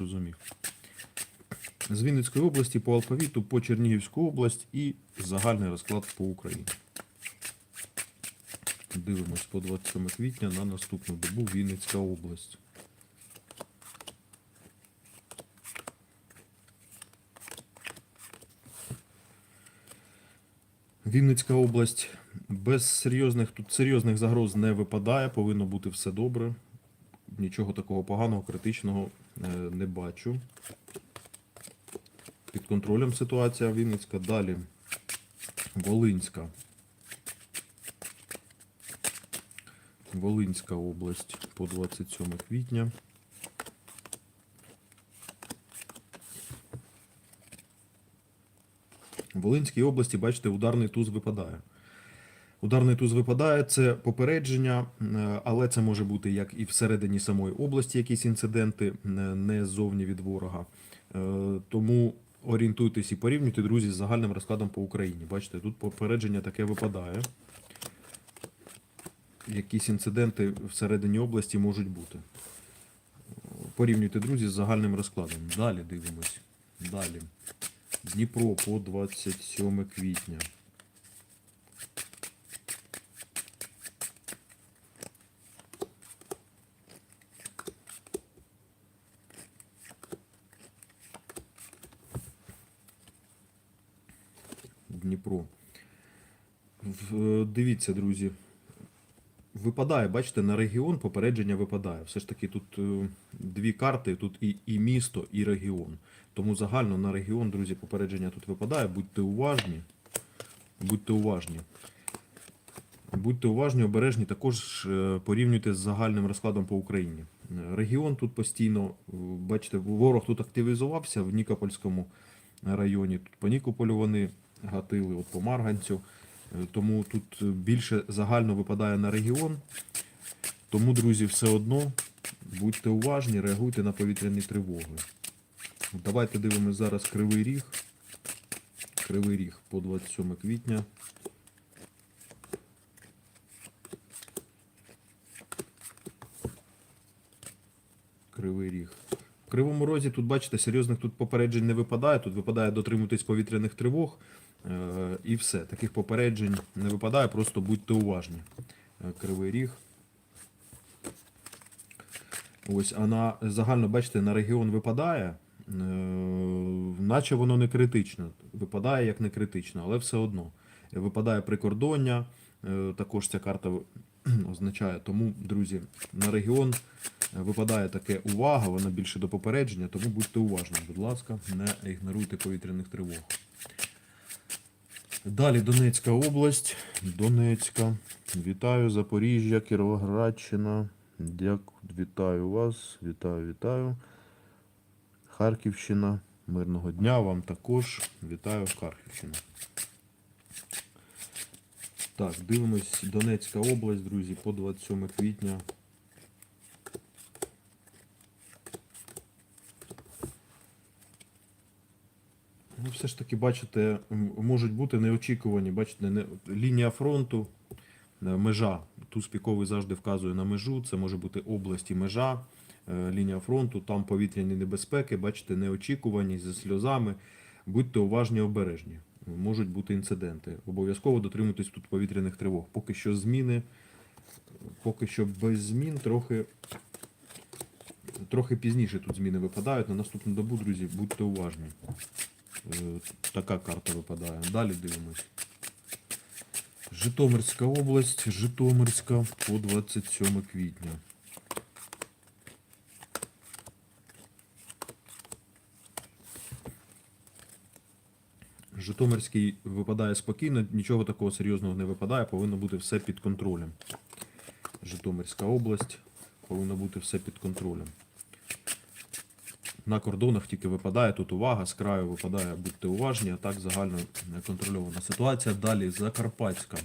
Розумів. З Вінницької області по алфавіту по Чернігівську область і загальний розклад по Україні. Дивимось по 27 квітня на наступну добу Вінницька область. Вінницька область без серйозних тут серйозних загроз не випадає, повинно бути все добре. Нічого такого поганого, критичного е, не бачу. Під контролем ситуація Вінницька. Далі Волинська. Волинська область по 27 квітня. Волинській області, бачите, ударний туз випадає. Ударний туз випадає, це попередження, е, але це може бути як і всередині самої області якісь інциденти, е, не ззовні від ворога. Е, Тому орієнтуйтесь і порівнюйте, друзі, з загальним розкладом по Україні. Бачите, тут попередження таке випадає. Якісь інциденти всередині області можуть бути. Порівнюйте, друзі, з загальним розкладом. Далі дивимось. Далі. Дніпро по 27 квітня. Дніпро. Дивіться, друзі. Випадає, бачите, на регіон попередження випадає. Все ж таки тут е, дві карти, тут і, і місто, і регіон. Тому загально на регіон, друзі, попередження тут випадає. Будьте уважні. Будьте уважні. Будьте уважні, обережні, також е, порівнюйте з загальним розкладом по Україні. Е, Регіон тут постійно, е, бачите, ворог тут активізувався в Нікопольському районі. Тут по Нікополю вони гатили, от по Марганцю. Е, Тому тут е, більше загально випадає на регіон. Тому, друзі, все одно будьте уважні, реагуйте на повітряні тривоги. Давайте дивимося зараз Кривий Ріг. Кривий Ріг по 27 квітня. Кривий Ріг. В Кривому Розі тут, бачите, серйозних тут попереджень не випадає. Тут випадає дотримуватись повітряних тривог. Е, і все. Таких попереджень не випадає, просто будьте уважні. Е, Кривий Ріг. Ось, а на загально, бачите, на регіон випадає, е, наче воно не критично. Випадає як не критично, але все одно. Випадає прикордоння, також ця карта означає. Тому, друзі, на регіон випадає таке увага, вона більше до попередження, тому будьте уважні, будь ласка, не ігноруйте повітряних тривог. Далі Донецька область. Донецька. Вітаю, Запоріжжя, Кіровоградщина. Дякую, вітаю вас. Вітаю, вітаю. Харківщина. Мирного дня вам також. Вітаю, Харківщина. Так, дивимось Донецька область, друзі, по 27 квітня. Ну, все ж таки, бачите, можуть бути неочікувані, бачите, не, лінія фронту, е, межа. Туз піковий завжди вказує на межу. Це може бути область і межа, е, лінія фронту, там повітряні небезпеки, бачите, неочікувані зі сльозами. Будьте уважні, обережні. Можуть бути інциденти. Обов'язково дотримуйтесь тут повітряних тривог. Поки що зміни, поки що без змін, трохи, трохи пізніше тут зміни випадають. На наступну добу, друзі, будьте уважні. Е, Така карта випадає. Далі дивимось. Житомирська область, Житомирська по 27 квітня. Житомирський випадає спокійно, нічого такого серйозного не випадає, повинно бути все під контролем. Житомирська область повинно бути все під контролем. На кордонах тільки випадає тут увага, з краю випадає, будьте уважні, а так загально контрольована ситуація. Далі Закарпатська.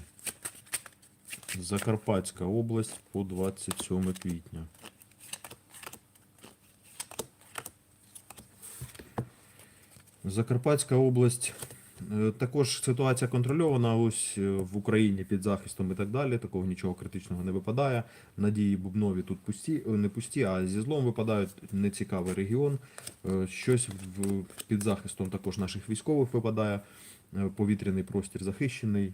Закарпатська область по 27 квітня. Закарпатська область Також ситуація контрольована ось е, в Україні під захистом і так далі. Такого нічого критичного не випадає. Надії бубнові тут пусті, е, не пусті, а зі злом випадають. Нецікавий регіон. Е, Щось під захистом також наших військових випадає. Е, Повітряний простір захищений.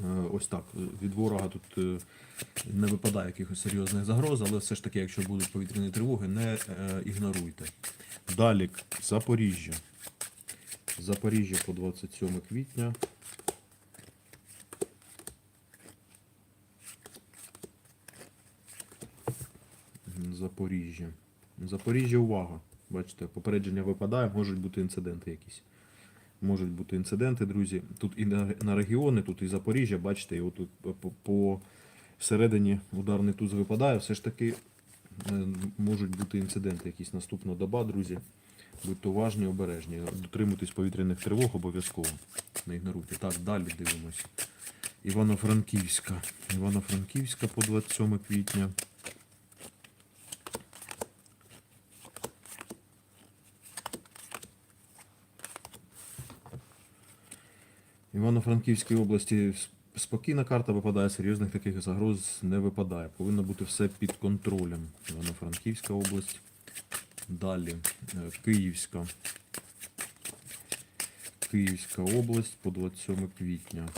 Е, Ось так. е, Від ворога тут е, не випадає якихось серйозних загроз, але все ж таки, якщо будуть повітряні тривоги, не е, ігноруйте. Далі Запоріжжя. Запоріжжя по 27 квітня. Запоріжжя. Запоріжжя, увага. Бачите, попередження випадає, можуть бути інциденти якісь. Можуть бути інциденти, друзі. Тут і на, регіони, тут і Запоріжжя, бачите, і отут по, всередині ударний туз випадає. Все ж таки можуть бути інциденти, якісь наступна доба, друзі. Будьте уважні, обережні. Дотримуйтесь повітряних тривог обов'язково. Не ігноруйте. Так, далі дивимось. Івано-Франківська. Івано-Франківська по 27 квітня. Івано-Франківській області спокійна карта випадає, серйозних таких загроз не випадає. Повинно бути все під контролем. Івано-Франківська область. Далі е, Київська. Київська область по 27 квітня.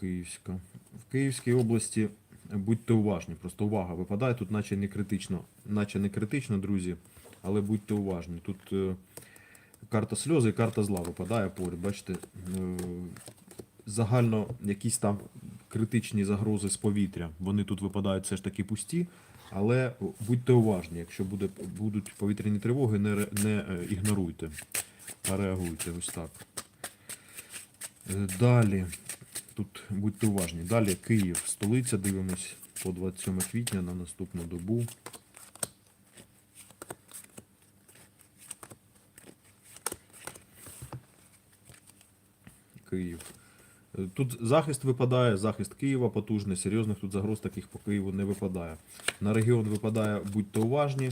Київська. В Київській області будьте уважні, просто увага випадає тут, наче не критично, наче не критично, друзі, але будьте уважні. Тут е, карта сльози і карта зла випадає поряд. Бачите, е, загально якісь там критичні загрози з повітря. Вони тут випадають все ж таки пусті. Але будьте уважні, якщо буде, будуть повітряні тривоги, не, не е, ігноруйте, а реагуйте ось так. Е, Далі, тут будьте уважні. Далі Київ, столиця, дивимось по 27 квітня на наступну добу. Київ. Тут захист випадає, захист Києва потужний, серйозних тут загроз таких по Києву не випадає. На регіон випадає, будьте уважні.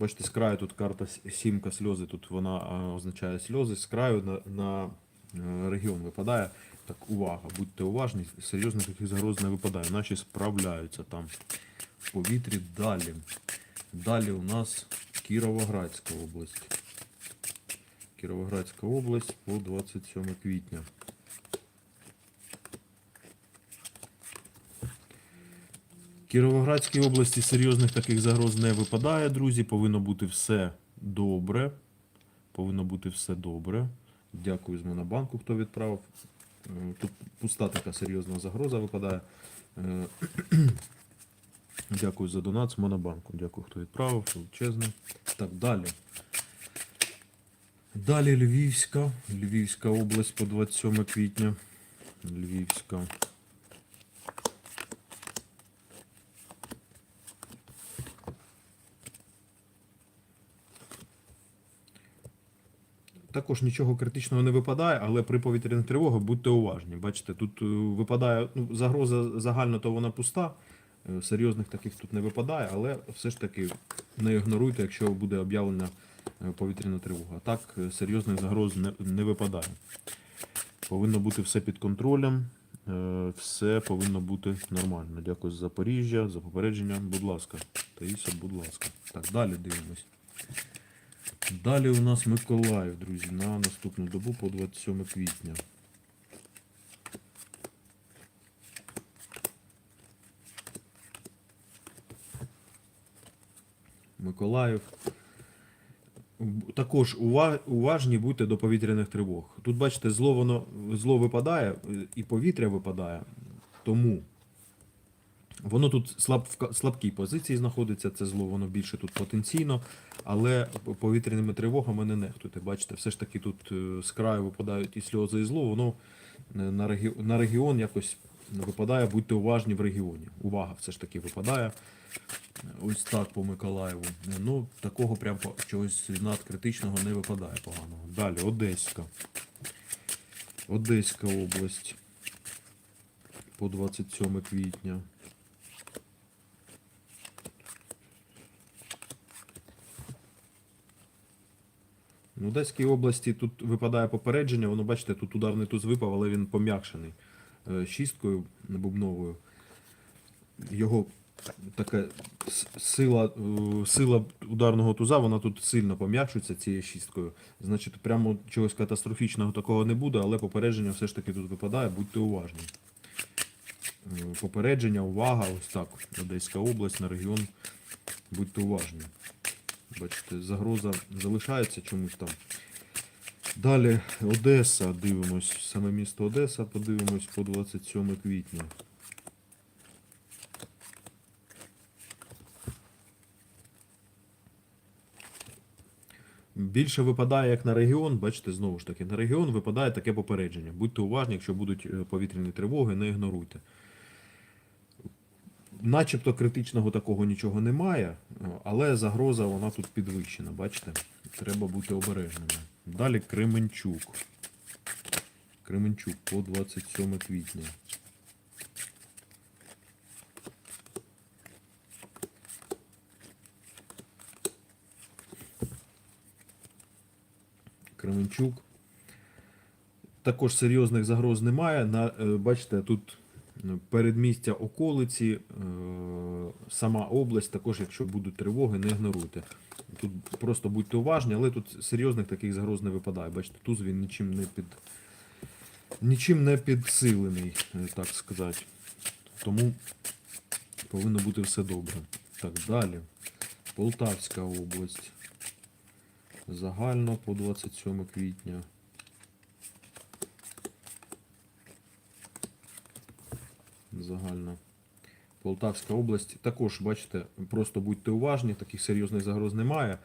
Бачите, з краю тут карта сімка сльози, тут вона означає сльози. З краю на, на е, регіон випадає. Так, увага, будьте уважні, серйозних таких загроз не випадає. Наші справляються там в повітрі. Далі. Далі у нас Кіровоградська область. Кіровоградська область по 27 квітня. Кіровоградській області серйозних таких загроз не випадає, друзі. Повинно бути все добре. Повинно бути все добре. Дякую з Монобанку, хто відправив. Е, Тут пуста така серйозна загроза випадає. Е, Дякую за донат з Монобанку. Дякую, хто відправив. Величезне. Так, далі. Далі Львівська. Львівська область по 27 квітня. Львівська. Також нічого критичного не випадає, але при повітряних тривогах будьте уважні. Бачите, тут е, випадає ну, загроза загально, то вона пуста. Е, Серйозних таких тут не випадає, але все ж таки не ігноруйте, якщо буде об'явлена е, повітряна тривога. Так, серйозних загроз не, не випадає. Повинно бути все під контролем, все повинно бути нормально. Дякую за Запоріжжя, за попередження. Будь ласка, Таїса, будь ласка. Так, далі дивимось. Далі у нас Миколаїв, друзі, на наступну добу по 27 квітня. Миколаїв. Також уважні будьте до повітряних тривог. Тут, бачите, зло воно зло випадає і повітря випадає. Тому Воно тут слаб, в слабкій позиції знаходиться, це зло, воно більше тут потенційно, але повітряними тривогами не нехтуйте. Бачите, все ж таки тут е, з краю випадають і сльози, і зло, воно е, на, регі... на регіон якось випадає, будьте уважні в регіоні. Увага все ж таки випадає. Ось так по Миколаєву. Ну, такого прям чогось надкритичного не випадає поганого. Далі, Одеська. Одеська область по 27 квітня. В Одеській області тут випадає попередження, воно бачите, тут ударний туз випав, але він пом'якшений е, шісткою бубновою. Його така сила, е, сила ударного туза, вона тут сильно пом'якшується цією шісткою. Значить, прямо чогось катастрофічного такого не буде, але попередження все ж таки тут випадає, будьте уважні. Е, Попередження, увага, ось так. Одеська область на регіон. Будьте уважні. Бачите, загроза залишається чомусь там. Далі Одеса, дивимось, саме місто Одеса, подивимось по 27 квітня. Більше випадає як на регіон, бачите, знову ж таки, на регіон випадає таке попередження. Будьте уважні, якщо будуть е, повітряні тривоги, не ігноруйте. Начебто критичного такого нічого немає, але загроза вона тут підвищена, бачите? Треба бути обережними. Далі Кременчук. Кременчук по 27 квітня. Кременчук. Також серйозних загроз немає. На, е, бачите, тут передмістя околиці, е, сама область, також, якщо будуть тривоги, не ігноруйте. Тут просто будьте уважні, але тут серйозних таких загроз не випадає. Бачите, туз він нічим не під нічим не підсилений, е, так сказати. Тому повинно бути все добре. Так, далі. Полтавська область. Загально по 27 квітня. Загально. Полтавська область. Також, бачите, просто будьте уважні, таких серйозних загроз немає.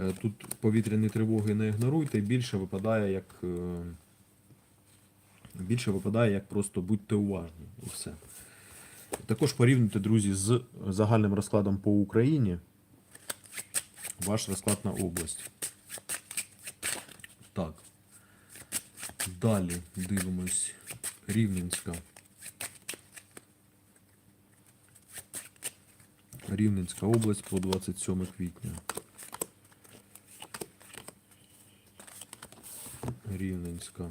Е, Тут повітряні тривоги не ігноруйте, більше випадає як. е, Більше випадає як просто будьте уважні і все. Також порівнюйте, друзі, з загальним розкладом по Україні. Ваш розклад на область. Так. Далі дивимось. Рівненська. Рівненська область по 27 квітня. Рівненська.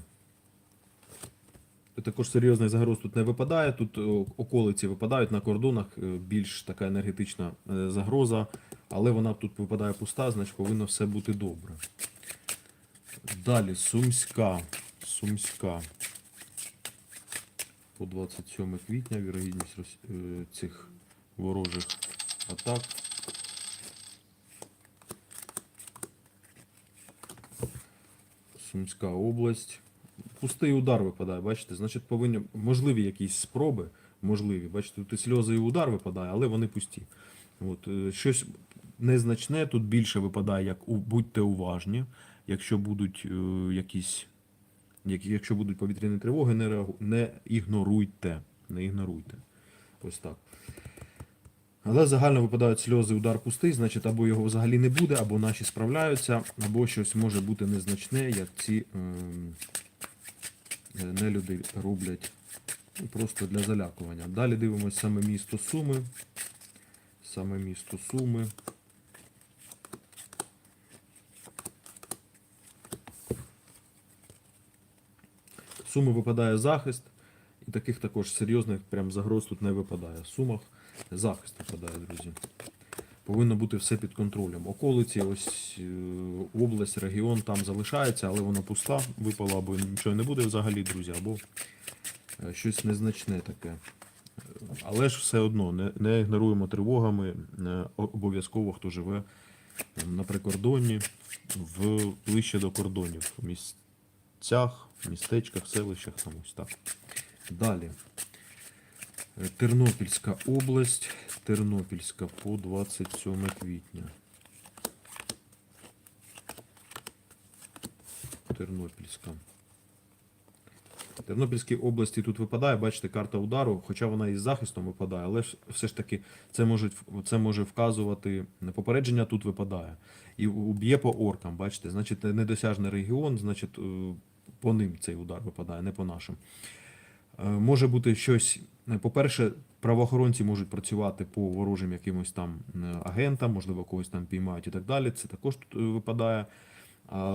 Також серйозний загроз тут не випадає. Тут околиці випадають на кордонах е, більш така енергетична е, загроза, але вона тут випадає пуста, значить повинно все бути добре. Далі Сумська. Сумська. По 27 квітня вірогідність е, цих ворожих атак. Сумська область. Пустий удар випадає, бачите? Значить, повинні можливі якісь спроби, можливі. Бачите, тут і сльози і удар випадає, але вони пусті. От, е, щось незначне, тут більше випадає, як будьте уважні, якщо будуть е, якісь. як- Якщо будуть повітряні тривоги, не, реагу- не ігноруйте. Не ігноруйте. Ось так. Але загально випадають сльози, удар пустий, значить, або його взагалі не буде, або наші справляються, або щось може бути незначне, як ці ем, е, нелюди роблять просто для залякування. Далі дивимося саме місто Суми. Саме місто Суми. Суми випадає захист, і таких також серйозних прям загроз тут не випадає. В Сумах захист випадає, друзі. Повинно бути все під контролем. Околиці, ось е, область, регіон там залишається, але воно пуста, випало, або нічого не буде взагалі, друзі, або е, щось незначне таке. Але ж все одно не, не ігноруємо тривогами е, обов'язково, хто живе е, на прикордонні, в, ближче до кордонів, в місцях, містечках, селищах, там ось так. Далі. Е, Тернопільська область. Тернопільська по 27 квітня. Тернопільська. Тернопільській області тут випадає, бачите, карта удару, хоча вона із захистом випадає, але все ж таки це може, це може вказувати. Попередження тут випадає. І уб'є по оркам, бачите, значить недосяжний регіон, значить е, по ним цей удар випадає, не по нашим. Е, Може бути щось. Е, По-перше, правоохоронці можуть працювати по ворожим якимось там е, агентам, можливо, когось там піймають і так далі. Це також тут е, випадає.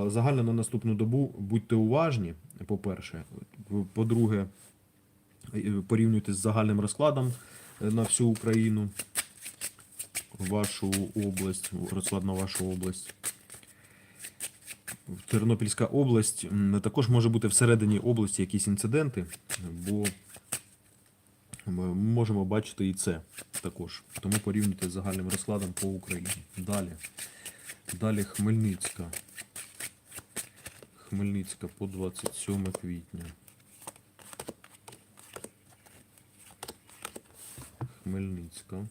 Загально на наступну добу будьте уважні, по-перше. По-друге, е, порівнюйте з загальним розкладом на всю Україну, вашу область, розклад на вашу область. Тернопільська область також може бути всередині області якісь інциденти, бо ми можемо бачити і це також. Тому порівнюйте з загальним розкладом по Україні. Далі. Далі Хмельницька. Хмельницька по 27 квітня. Хмельницька.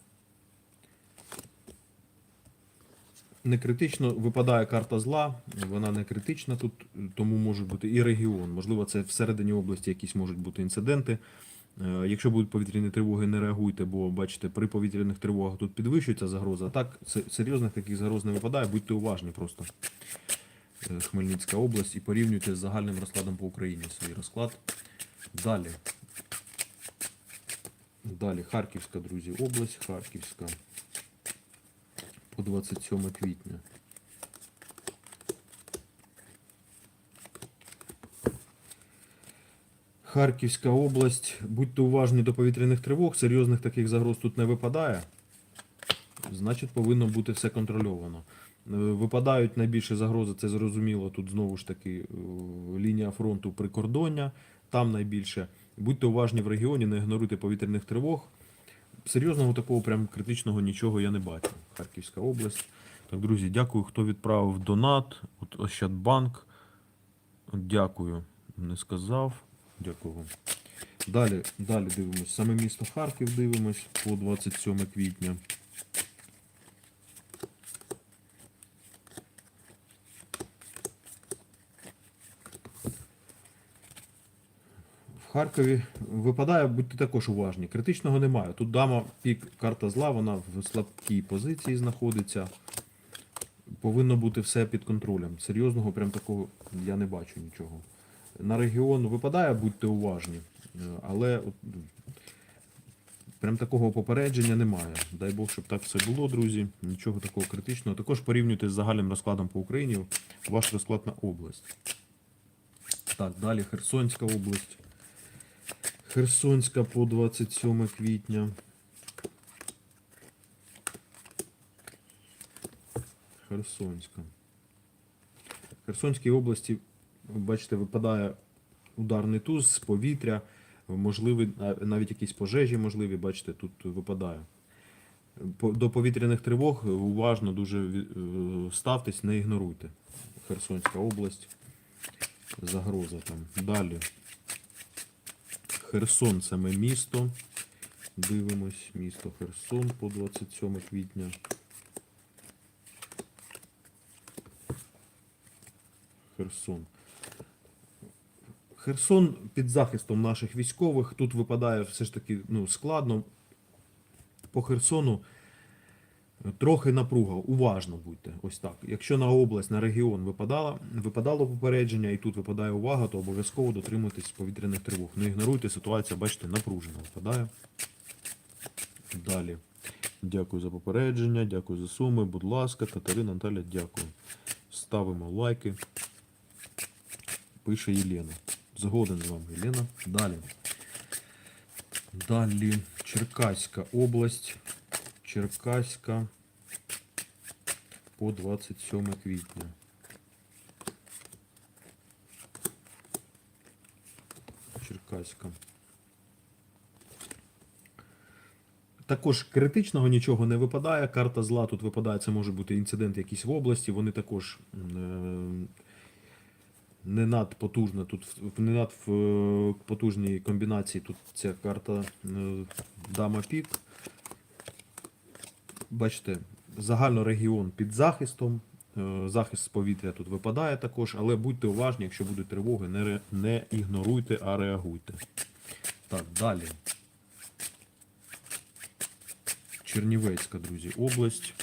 Не критично випадає карта зла, вона не критична тут, тому може бути і регіон. Можливо, це всередині області якісь можуть бути інциденти. Е, Якщо будуть повітряні тривоги, не реагуйте, бо бачите, при повітряних тривогах тут підвищується загроза. Так, серйозних таких загроз не випадає, будьте уважні просто. Е, Хмельницька область і порівнюйте з загальним розкладом по Україні свій розклад. Далі. Далі Харківська, друзі, область, Харківська. По 27 квітня. Харківська область. Будьте уважні до повітряних тривог. Серйозних таких загроз тут не випадає. Значить, повинно бути все контрольовано. Е, Випадають найбільші загрози, це зрозуміло. Тут знову ж таки е, лінія фронту прикордоння, там найбільше. Будьте уважні в регіоні, не ігноруйте повітряних тривог. Серйозного такого прям критичного нічого я не бачу. Харківська область. Так, друзі, дякую, хто відправив донат. От Ощадбанк. Дякую. Не сказав. Дякую. Далі, далі дивимось. Саме місто Харків дивимось по 27 квітня. В Харкові випадає, будьте також уважні. Критичного немає. Тут дама пік, карта зла, вона в слабкій позиції знаходиться. Повинно бути все під контролем. Серйозного прям такого я не бачу нічого. На регіон випадає, будьте уважні. Е, Але прям такого попередження немає. Дай Бог, щоб так все було, друзі. Нічого такого критичного. Також порівнюйте з загальним розкладом по Україні ваш розклад на область. Так, далі Херсонська область. Херсонська по 27 квітня. Херсонська. В Херсонській області, бачите, випадає ударний туз з повітря, можливі навіть якісь пожежі можливі, бачите, тут випадає. До повітряних тривог уважно дуже е, ставтесь, не ігноруйте. Херсонська область. Загроза там. Далі. Херсон саме місто. Дивимось, місто Херсон по 27 квітня. Херсон. Херсон під захистом наших військових. Тут випадає все ж таки ну, складно. По Херсону трохи напруга. Уважно будьте. Ось так. Якщо на область, на регіон випадало, випадало попередження і тут випадає увага, то обов'язково дотримуйтесь повітряних тривог. Не ігноруйте, ситуація, бачите, напружена випадає. Далі. Дякую за попередження, дякую за суми. Будь ласка, Катерина Наталя, дякую. Ставимо лайки. Пише Єлена. Згоден з вами, Єлена. Далі. Далі Черкаська область. Черкаська по 27 квітня. Черкаська. Також критичного нічого не випадає. Карта зла тут випадає, це може бути інцидент якийсь в області. Вони також е, не надпотужна тут, в- не над е, потужній комбінації тут ця карта е, Дама Пік. Бачите, загально регіон під захистом. е, Захист з повітря тут випадає також, але будьте уважні, якщо будуть тривоги, не, ре- не ігноруйте, а реагуйте. Так, далі. Чернівецька, друзі, область.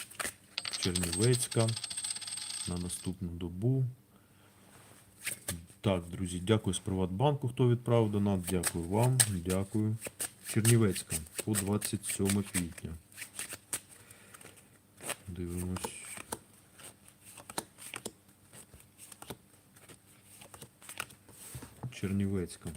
Чернівецька. На наступну добу. Так, друзі, дякую з Приватбанку, хто відправив донат. Дякую вам. Дякую. Чернівецька по 27 квітня. Дивимось. Чернівецька.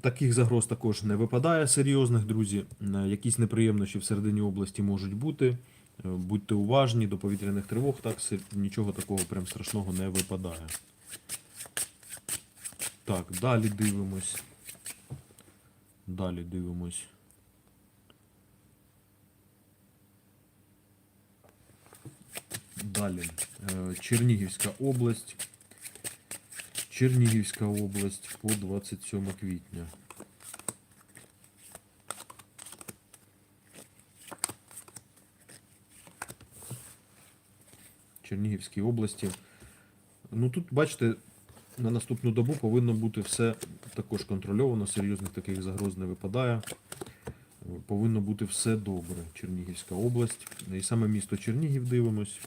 Таких загроз також не випадає серйозних, друзі. Е, якісь неприємності в середині області можуть бути. Е, Будьте уважні до повітряних тривог, так нічого такого прям страшного не випадає. Так, далі дивимось. Далі дивимось. Далі. Е, Чернігівська область. Чернігівська область по 27 квітня. Чернігівській області. Ну тут, бачите, на наступну добу повинно бути все також контрольовано, серйозних таких загроз не випадає. Повинно бути все добре. Чернігівська область. І саме місто Чернігів дивимось.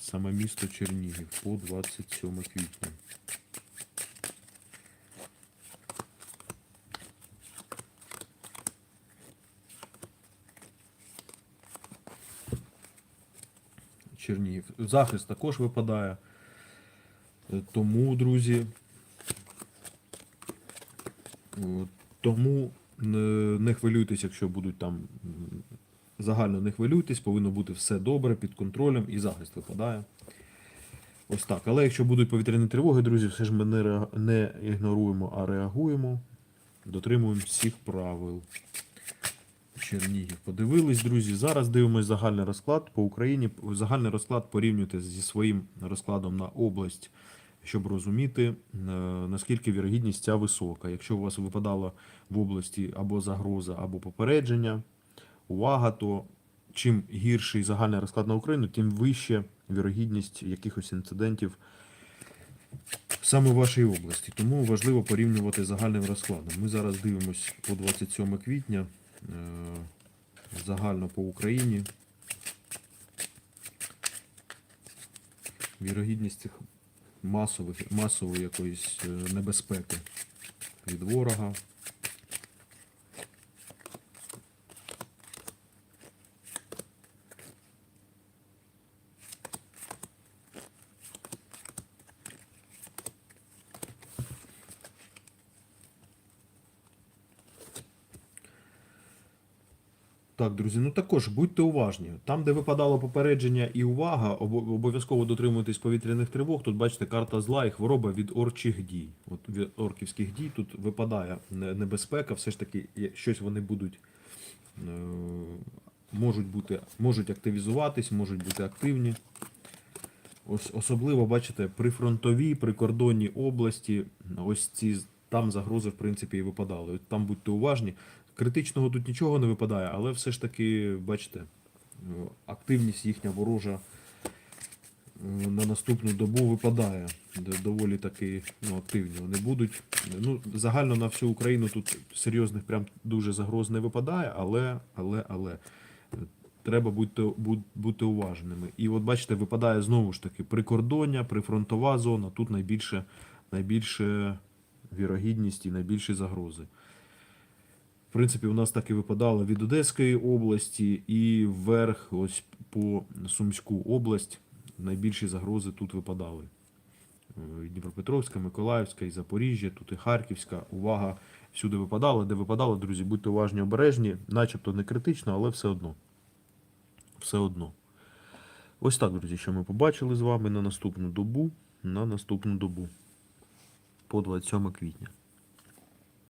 Саме місто Чернігів по 27 квітня. Чернігів. Захист також випадає. Тому, друзі, тому не, хвилюйтесь, якщо будуть там загально не хвилюйтесь, повинно бути все добре, під контролем і захист випадає. Ось так. Але якщо будуть повітряні тривоги, друзі, все ж ми не ігноруємо, а реагуємо. Дотримуємо всіх правил. Чернігів. Подивились, друзі. Зараз дивимось загальний розклад по Україні. Загальний розклад порівнюйте зі своїм розкладом на область, щоб розуміти, е, наскільки вірогідність ця висока. Якщо у вас випадало в області або загроза, або попередження, увага, то чим гірший загальний розклад на Україну, тим вища вірогідність якихось інцидентів саме в вашій області. Тому важливо порівнювати загальним розкладом. Ми зараз дивимось по 27 квітня загально по Україні. Вірогідність цих масових, масової якоїсь е, небезпеки від ворога. Так, друзі, ну також будьте уважні. Там, де випадало попередження і увага, обов'язково дотримуйтесь повітряних тривог. Тут бачите карта зла і хвороба від орчих дій. От від орківських дій тут випадає небезпека, все ж таки щось вони будуть. е, Можуть бути, можуть активізуватись, можуть бути активні. Ось особливо, бачите, при фронтовій, прикордонній області, ось ці там загрози, в принципі, і випадали. Там будьте уважні. Критичного тут нічого не випадає, але все ж таки, бачите, активність їхня ворожа на наступну добу випадає. Доволі таки ну, активні вони будуть. Ну, загально на всю Україну тут серйозних прям дуже загроз не випадає, але, але, але. Треба бути, бути уважними. І от бачите, випадає знову ж таки прикордоння, прифронтова зона. Тут найбільше, найбільше вірогідність і найбільші загрози. В принципі, у нас так і випадало від Одеської області і вверх, ось по Сумську область. Найбільші загрози тут випадали. Е, Дніпропетровська, Миколаївська, і Запоріжжя, тут і Харківська. Увага всюди випадала. Де випадало, друзі, будьте уважні, обережні, начебто не критично, але все одно. Все одно. Ось так, друзі, що ми побачили з вами на наступну добу. На наступну добу. По 27 квітня.